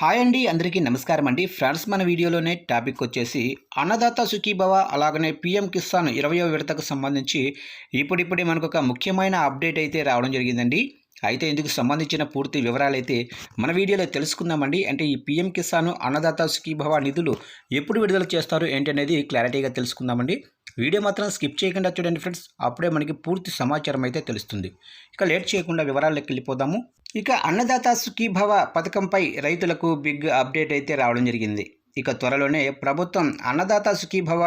Hi అండి అందరికీ నమస్కారం అండి. ఫ్రెండ్స్ మన వీడియోలోనే టాపిక్ వచ్చేసి అన్నదాత సుఖీభవ అలాగనే పిఎం కిసాన్ ఇరవయో విడతకు సంబంధించి ఇప్పుడిప్పుడే మనకు ఒక ముఖ్యమైన అప్డేట్ అయితే రావడం జరిగిందండి. అయితే ఇందుకు సంబంధించిన పూర్తి వివరాలు అయితే మన వీడియోలో తెలుసుకుందామండి. అంటే ఈ పిఎం కిసాన్ అన్నదాత సుఖీభవ నిధులు ఎప్పుడు విడుదల చేస్తారు ఏంటనేది క్లారిటీగా తెలుసుకుందామండి. వీడియో మాత్రం స్కిప్ చేయకుండా చూడండి ఫ్రెండ్స్. అప్పుడే మనకి పూర్తి సమాచారం అయితే తెలుస్తుంది. ఇక లేట్ చేయకుండా వివరాల్లోకి వెళ్ళిపోదాము. ఇక అన్నదాత సుఖీభవ పథకంపై రైతులకు బిగ్ అప్డేట్ అయితే రావడం జరిగింది. ఇక త్వరలోనే ప్రభుత్వం అన్నదాత సుఖీభవ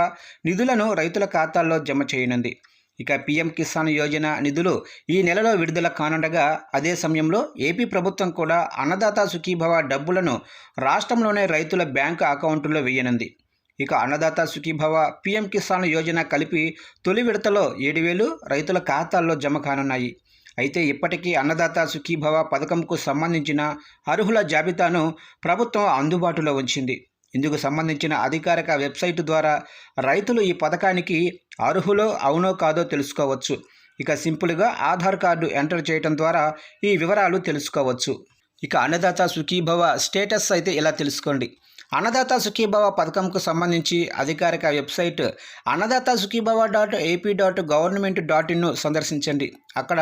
నిధులను రైతుల ఖాతాల్లో జమ చేయనుంది. ఇక పీఎం కిసాన్ యోజన నిధులు ఈ నెలలో విడుదల కానుండగా అదే సమయంలో ఏపీ ప్రభుత్వం కూడా అన్నదాత సుఖీభవ డబ్బులను రాష్ట్రంలోనే రైతుల బ్యాంకు అకౌంటుల్లో వేయనుంది. ఇక అన్నదాత సుఖీభవ పీఎం కిసాన్ యోజన కలిపి తొలి విడతలో ఏడు వేలు రైతుల ఖాతాల్లో జమ కానున్నాయి. అయితే ఇప్పటికీ అన్నదాత సుఖీభవ పథకంకు సంబంధించిన అర్హుల జాబితాను ప్రభుత్వం అందుబాటులో ఉంచింది. ఇందుకు సంబంధించిన అధికారిక వెబ్సైట్ ద్వారా రైతులు ఈ పథకానికి అర్హులో అవునో కాదో తెలుసుకోవచ్చు. ఇక సింపుల్గా ఆధార్ కార్డు ఎంటర్ చేయడం ద్వారా ఈ వివరాలు తెలుసుకోవచ్చు. ఇక అన్నదాత సుఖీభవ స్టేటస్ అయితే ఇలా తెలుసుకోండి. అన్నదాత సుఖీభవ పథకంకు సంబంధించి అధికారిక website Annadata Sukhibhava dot AP dot government dot ఇన్ను సందర్శించండి. అక్కడ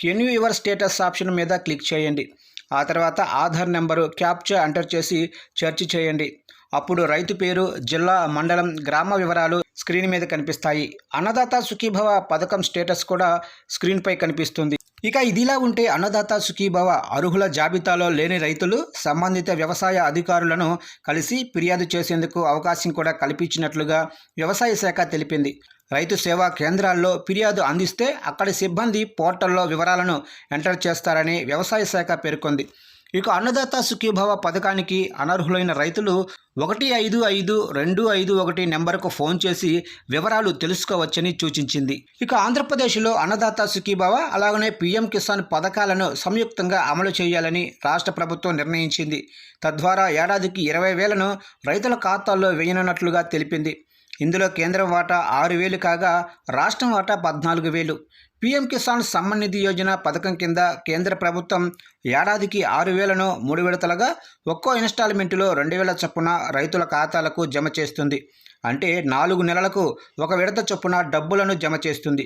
కెన్యూ యువర్ స్టేటస్ ఆప్షన్ మీద క్లిక్ చేయండి. ఆ తర్వాత ఆధార్ నెంబరు క్యాప్చా ఎంటర్ చేసి సెర్చ్ చేయండి. అప్పుడు రైతు పేరు జిల్లా మండలం గ్రామ వివరాలు స్క్రీన్ మీద కనిపిస్తాయి. అన్నదాత సుఖీభవ పథకం స్టేటస్ కూడా స్క్రీన్పై కనిపిస్తుంది. ఇక ఇదిలా ఉంటే అన్నదాత సుఖీభవ అర్హుల జాబితాలో లేని రైతులు సంబంధిత వ్యవసాయ అధికారులను కలిసి ఫిర్యాదు చేసేందుకు అవకాశం కూడా కల్పించినట్లుగా వ్యవసాయ శాఖ తెలిపింది. రైతు సేవా కేంద్రాల్లో ఫిర్యాదు అందిస్తే అక్కడి సిబ్బంది పోర్టల్లో వివరాలను ఎంటర్ చేస్తారని వ్యవసాయ శాఖ పేర్కొంది. ఇక అన్నదాత సుఖీభవ పథకానికి అనర్హులైన రైతులు ఒకటి ఐదు ఐదు రెండు ఐదు ఒకటి నెంబర్కు ఫోన్ చేసి వివరాలు తెలుసుకోవచ్చని సూచించింది. ఇక ఆంధ్రప్రదేశ్లో అన్నదాత సుఖీభవ అలాగనే పీఎం కిసాన్ పథకాలను సంయుక్తంగా అమలు చేయాలని రాష్ట్ర ప్రభుత్వం నిర్ణయించింది. తద్వారా ఏడాదికి ఇరవై వేలను రైతుల ఖాతాల్లో వేయనున్నట్లుగా తెలిపింది. ఇందులో కేంద్రం వాటా ఆరు వేలు కాగా రాష్ట్రం వాటా పద్నాలుగు వేలు. పీఎం కిసాన్ సమ్మాన్ నిధి యోజన పథకం కింద కేంద్ర ప్రభుత్వం ఏడాదికి ఆరు వేలను మూడు విడతలుగా ఒక్కో ఇన్స్టాల్మెంటులో రెండు వేల చొప్పున రైతుల ఖాతాలకు జమ చేస్తుంది. అంటే నాలుగు నెలలకు ఒక విడత చొప్పున డబ్బులను జమ చేస్తుంది.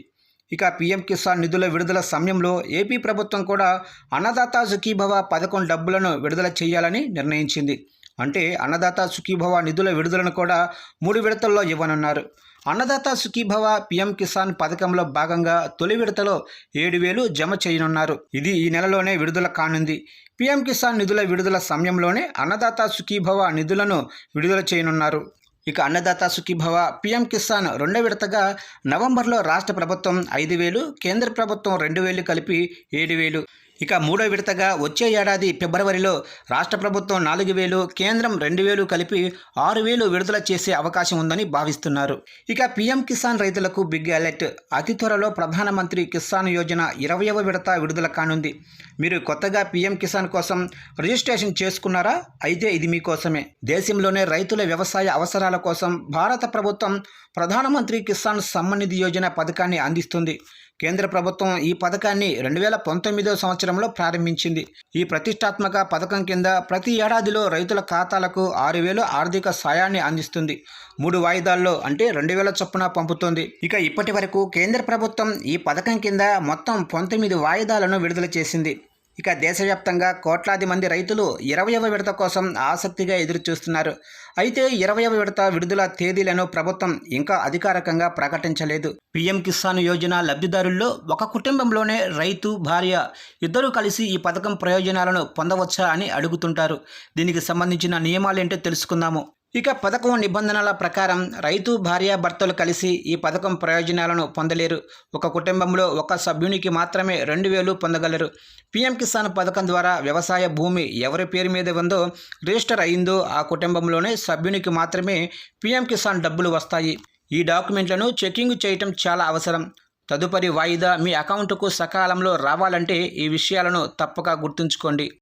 ఇక పీఎం కిసాన్ నిధుల విడుదల సమయంలో ఏపీ ప్రభుత్వం కూడా అన్నదాత సుఖీభవ పథకం డబ్బులను విడుదల చేయాలని నిర్ణయించింది. అంటే అన్నదాత సుఖీభవ నిధుల విడుదలను కూడా మూడు విడతల్లో ఇవ్వనున్నారు. అన్నదాత సుఖీభవ పిఎం కిసాన్ పథకంలో భాగంగా తొలి విడతలో ఏడు వేలు జమ చేయనున్నారు. ఇది ఈ నెలలోనే విడుదల కానుంది. పిఎం కిసాన్ నిధుల విడుదల సమయంలోనే అన్నదాత సుఖీభవ నిధులను విడుదల చేయనున్నారు. ఇక అన్నదాత సుఖీభవ పిఎం కిసాన్ రెండో విడతగా నవంబర్లో రాష్ట్ర ప్రభుత్వం ఐదు వేలు కేంద్ర ప్రభుత్వం రెండు వేలు కలిపి ఏడు వేలు. ఇక మూడో విడతగా వచ్చే ఏడాది ఫిబ్రవరిలో రాష్ట్ర ప్రభుత్వం నాలుగు వేలు కేంద్రం రెండు వేలు కలిపి ఆరు వేలు విడుదల చేసే అవకాశం ఉందని భావిస్తున్నారు. ఇక పీఎం కిసాన్ రైతులకు బిగ్ అలర్ట్. అతి త్వరలో ప్రధానమంత్రి కిసాన్ యోజన ఇరవయవ విడత విడుదల కానుంది. మీరు కొత్తగా పీఎం కిసాన్ కోసం రిజిస్ట్రేషన్ చేసుకున్నారా? అయితే ఇది మీకోసమే. దేశంలోనే రైతుల వ్యవసాయ అవసరాల కోసం భారత ప్రభుత్వం ప్రధానమంత్రి కిసాన్ సమ్మాన్ నిధి యోజన పథకాన్ని అందిస్తుంది. కేంద్ర ప్రభుత్వం ఈ పథకాన్ని రెండు వేల పంతొమ్మిదో సంవత్సరంలో ప్రారంభించింది. ఈ ప్రతిష్టాత్మక పథకం కింద ప్రతి ఏడాదిలో రైతుల ఖాతాలకు ఆరు వేలు ఆర్థిక సాయాన్ని అందిస్తుంది. మూడు వాయిదాల్లో అంటే రెండు వేల చొప్పున పంపుతోంది. ఇక ఇప్పటి వరకు కేంద్ర ప్రభుత్వం ఈ పథకం కింద మొత్తం పంతొమ్మిది వాయిదాలను విడుదల చేసింది. ఇక దేశవ్యాప్తంగా కోట్లాది మంది రైతులు ఇరవయవ విడత కోసం ఆసక్తిగా ఎదురుచూస్తున్నారు. అయితే ఇరవయవ విడత విడుదల తేదీలను ప్రభుత్వం ఇంకా అధికారికంగా ప్రకటించలేదు. పీఎం కిసాన్ యోజన లబ్ధిదారుల్లో ఒక కుటుంబంలోనే రైతు భార్య ఇద్దరూ కలిసి ఈ పథకం ప్రయోజనాలను పొందవచ్చా అని అడుగుతుంటారు. దీనికి సంబంధించిన నియమాలేంటో తెలుసుకుందాము. ఇక పథకం నిబంధనల ప్రకారం రైతు భార్యాభర్తలు కలిసి ఈ పథకం ప్రయోజనాలను పొందలేరు. ఒక కుటుంబంలో ఒక సభ్యునికి మాత్రమే రెండు వేలు పొందగలరు. పీఎం కిసాన్ పథకం ద్వారా వ్యవసాయ భూమి ఎవరి పేరు మీద ఉందో రిజిస్టర్ అయిందో ఆ కుటుంబంలోనే సభ్యునికి మాత్రమే పీఎం కిసాన్ డబ్బులు వస్తాయి. ఈ డాక్యుమెంట్లను చెకింగ్ చేయటం చాలా అవసరం. తదుపరి వాయిదా మీ అకౌంటుకు సకాలంలో రావాలంటే ఈ విషయాలను తప్పక గుర్తుంచుకోండి.